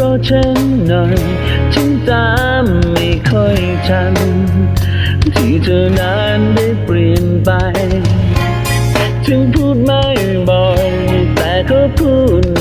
รอฉันหน่อยฉันตามไม่ค่อยทัน ที่เธอนั้นได้เปลี่ยนไป ถึงพูดไม่บ่อย แต่ก็พูด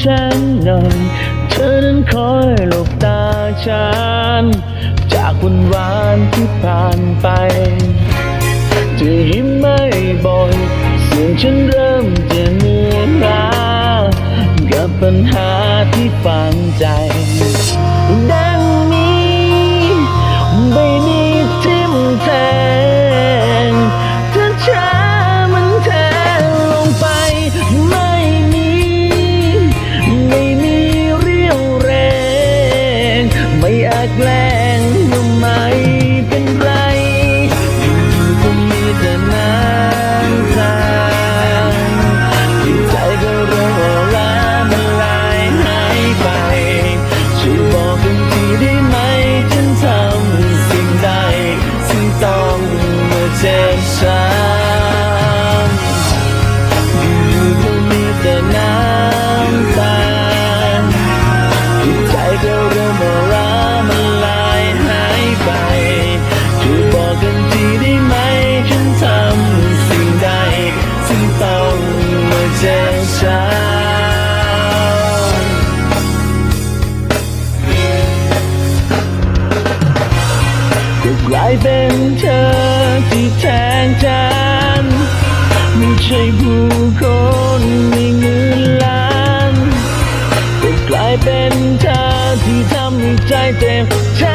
ฉันหน่อย เธอนั้นคอยหลบตาฉัน จากวันวานที่ผ่านไปเธอยิ้มไม่บ่อย เสียงฉันเริ่มจะเหนื่อยล้ากับปัญหาที่ฝังใจ like black. ายเป็นเธอที่แทนฉันไม่ใช่ผู้คนมีเงินล้านแต่กลายเป็นเธอที่ทำให้ใจเต็มใจ